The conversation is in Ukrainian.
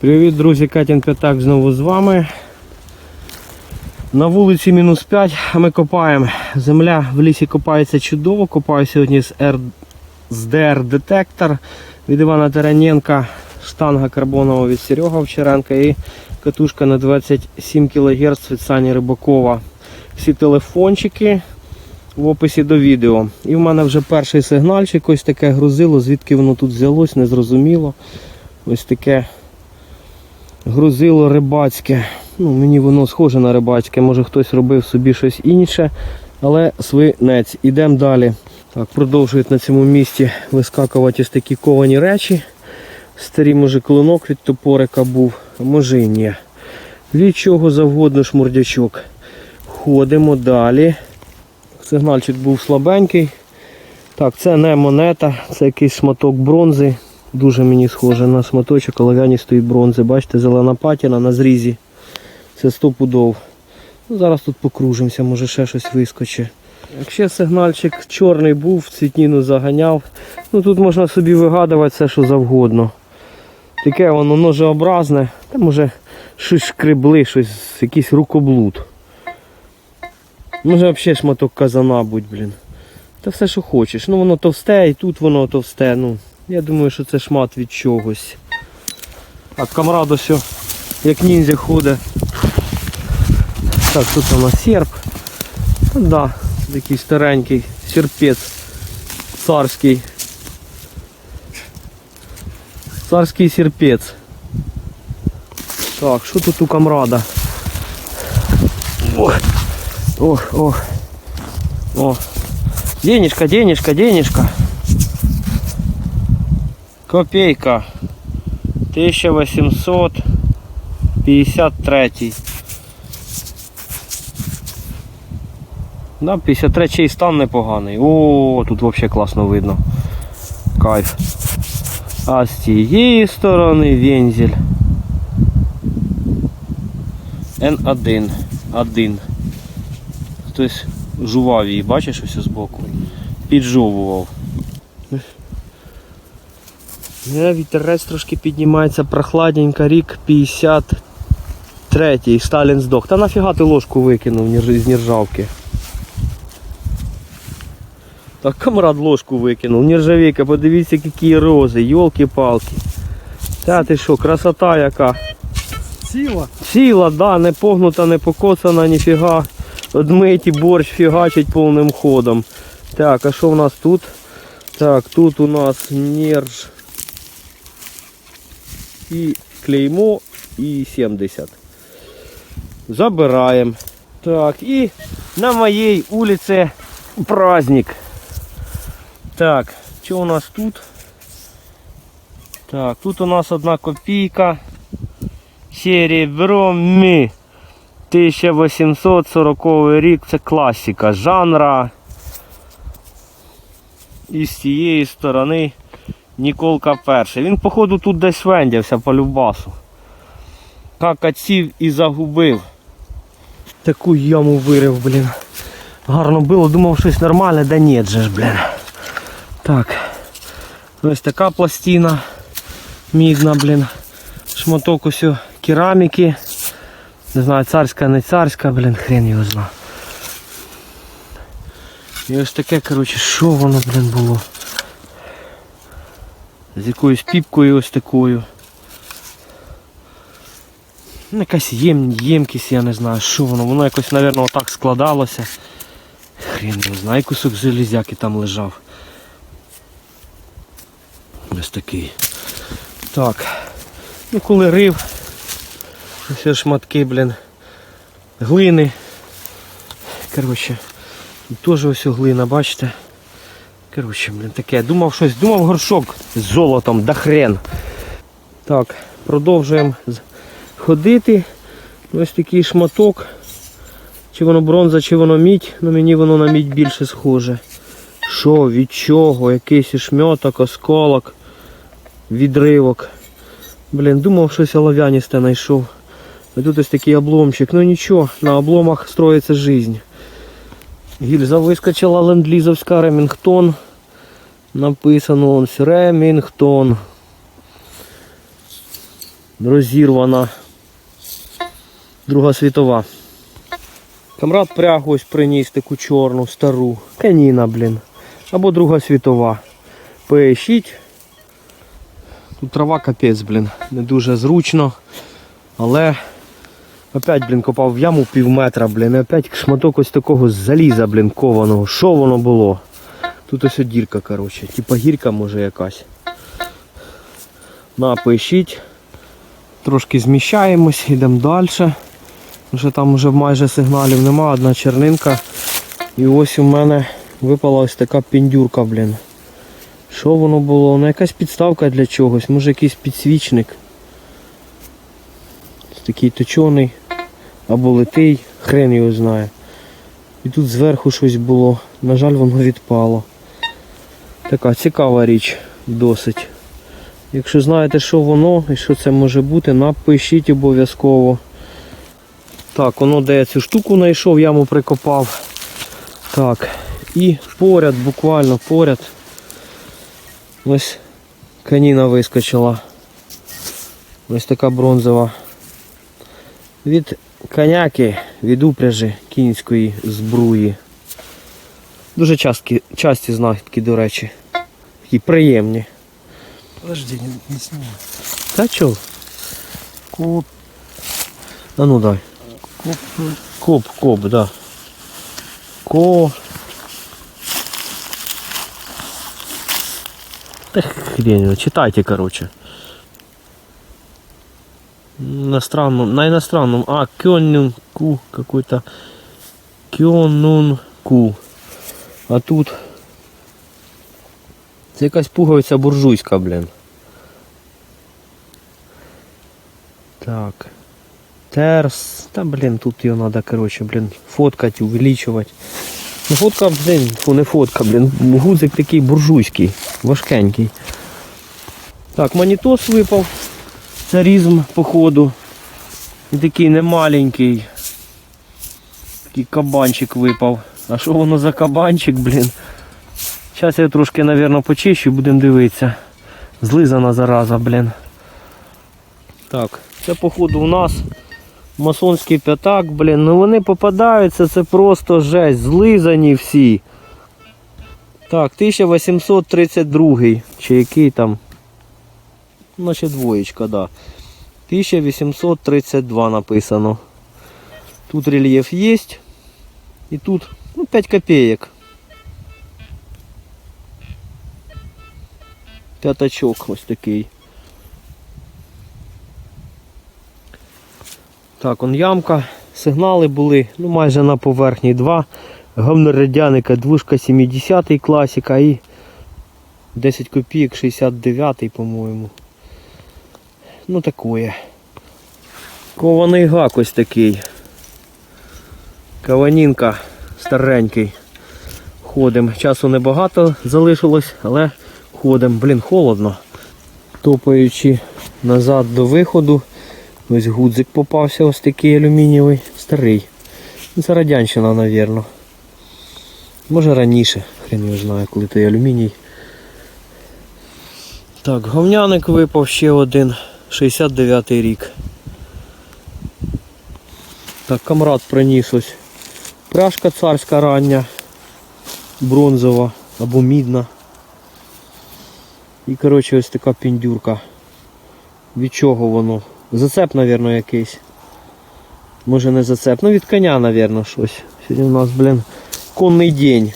Привіт, друзі, Катін П'ятак знову з вами. На вулиці мінус 5, а ми копаємо. Земля в лісі копається чудово. Копаю сьогодні з, R... з DR-детектор від Івана Тараненка, штанга карбонова від Серега Овчаренка і катушка на 27 кГц від Сані Рибакова. Всі телефончики в описі до відео. І в мене вже перший сигнальчик, ось таке грузило, звідки воно тут взялось, незрозуміло. Ось таке грузило рибацьке. Ну, мені воно схоже на рибацьке, може хтось робив собі щось інше, але свинець. Ідемо далі. Так, продовжують на цьому місці вискакувати ось такі ковані речі. Старий може клинок від топорика був, може і ні. Від чого завгодно шмурдячок. Ходимо далі. Сигнальчик був слабенький. Так, це не монета, це якийсь шматок бронзи. Дуже мені схоже на шматочок олов'яністої бронзи. Бачите, зелена патіна на зрізі. Це 100 пудов. Ну, зараз тут покружимося, може ще щось вискочить. Якщо сигнальчик чорний був, цвітніну заганяв, ну тут можна собі вигадувати все, що завгодно. Таке воно ножеобразне, та може щось шкребли, щось, якийсь рукоблуд. Може взагалі шматок казана будь, блін. Та все, що хочеш. Ну воно товсте і тут воно товсте. Ну, я думаю, що це шмат від чогось. Так, камрад ось, о, як ніндзя ходить. Так, тут у нас серп. Ну, да, такий старенький серпець царський. Царський серпець. Так, що тут у камрада? Ох, ох, ох. О. Денежка, денежка, денежка. Копейка. 1853. Да, 53 стан непоганий. О, тут взагалі класно видно. Кайф. А з цієї сторони вензель. Н1. 1. Хтось жував її, бачиш ось збоку? Піджовував. Не, вітерець трошки піднімається, прохладненько, рік 53 Сталін здох. Та нафіга ти ложку викинув з нержавки? Так камрад ложку викинув, нержавейка, подивіться, які рози, йолки-палки. Та ти що, красота яка. Сила. Ціла, да, не погнута, не покоцана, ніфіга. Одмиті борщ фігачить повним ходом. Так, а що в нас тут? Так, тут у нас нерж і клеймо і 70. Забираємо. Так, і на моїй вулиці праздник. Так, що у нас тут? Так, тут у нас одна копійка. Серебро ми. 1840 рік це класика жанра. І з цієї сторони Ніколка перший. Він, походу, тут десь вендявся по любасу. Какаців і загубив. Таку яму вирив, блін. Гарно було, думав щось нормальне, да ні же ж, блін. Так. Ось така пластина мідна, блін. Шматок ось кераміки. Не знаю, царська, не царська, блін, хрен його зна. І ось таке, коротше, що воно, блін, було. З якоюсь піпкою ось такою. Ну, Якась єм, ємкість, я не знаю, що воно. Воно якось, мабуть, отак складалося. Хрен його знає, кусок железяки там лежав. Ось такий. Так. Ну коли рив, ось шматки, блін, глини. Коротше, теж ось глина, бачите? Коротше, блін, таке. Думав щось, думав горшок з золотом, да хрен. Так, продовжуємо ходити. Ось такий шматок. Чи воно бронза, чи воно мідь, ну мені воно на мідь більше схоже. Що, від чого? Якийсь шмьоток, осколок, відривок. Блін, думав, щось олов'яністе знайшов. А тут ось такий обломчик. Ну нічого, на обломах строїться жизнь. Гільза вискочила ленд-лізовська Ремінгтон. Написано ось Ремінгтон. розірвана. Друга світова. Камрад прягу ось приніс таку чорну, стару. Каніна, блін. Або Друга світова. Поїщіть. Тут трава капець, блін. Не дуже зручно. Але опять, блін, копав в яму пів метра, блін. І опять шматок ось такого заліза, блін, кованого. Що воно було? Тут ось дірка, коротше. Типа гірка може якась. На, поїщіть. Трошки зміщаємось, йдемо далі. Вже там вже майже сигналів нема, одна чернинка. І ось у мене випала ось така піндюрка, блін. Що воно було? Ну якась підставка для чогось, може якийсь підсвічник. Такий точений або литий, хрен його знає. І тут зверху щось було. На жаль, воно відпало. Така цікава річ досить. Якщо знаєте, що воно і що це може бути, напишіть обов'язково. Так, воно де я цю штуку знайшов, яму прикопав. Так, і поряд, буквально поряд. Ось каніна вискочила. Ось така бронзова. Від коняки, від упряжі кінської збруї. Дуже часті, часті знахідки, до речі. Такі приємні. Подожди, не, не снимай. Та чо? Коп, А ну дай. коп, Коп, коп, да. Ко. Да хрень, читайте, короче. На странном, на иностранном. А, Кённунку какой-то. Кённунку. А тут. Це якась пуговиця буржуйська, блін. Так. Терс. Та блін, тут його треба, коротше, блін, фоткати, увеличувати. Ну фотка, блін, фу, не фотка, блін. Гудзик такий буржуйський, важкенький. Так, монітос випав. Це різм, походу. І такий немаленький. Такий кабанчик випав. А що воно за кабанчик, блін? Зараз я трошки, мабуть, почищу, будемо дивитися. Злизана зараза, блін. Так, це походу у нас масонський п'ятак, блін. Ну вони попадаються, це просто жесть. Злизані всі. Так, 1832 чи який там. Наче двоєчка, да. 1832 написано. Тут рельєф є. І тут ну, 5 копеек. П'ятачок ось такий. Так, он ямка. Сигнали були ну, майже на поверхні. Два говнорадяника, двушка 70 класика і 10 копійок 69 по-моєму. Ну такое. Кований гак ось такий. Каванінка старенький. Ходимо. Часу небагато залишилось, але ходимо. Блін, холодно. Топаючи назад до виходу. Ось гудзик попався, ось такий алюмінієвий, старий. Це радянщина, мабуть. Може раніше, хрен його знає, коли той алюміній. Так, говняник випав ще один, 69 рік. Так, камрад приніс ось. Пряжка царська рання, бронзова або мідна. І коротше ось така піндюрка. Від чого воно? Зацеп, мабуть, якийсь. Може не зацеп. Ну від коня, мабуть, щось. Сьогодні у нас, блін, конний день.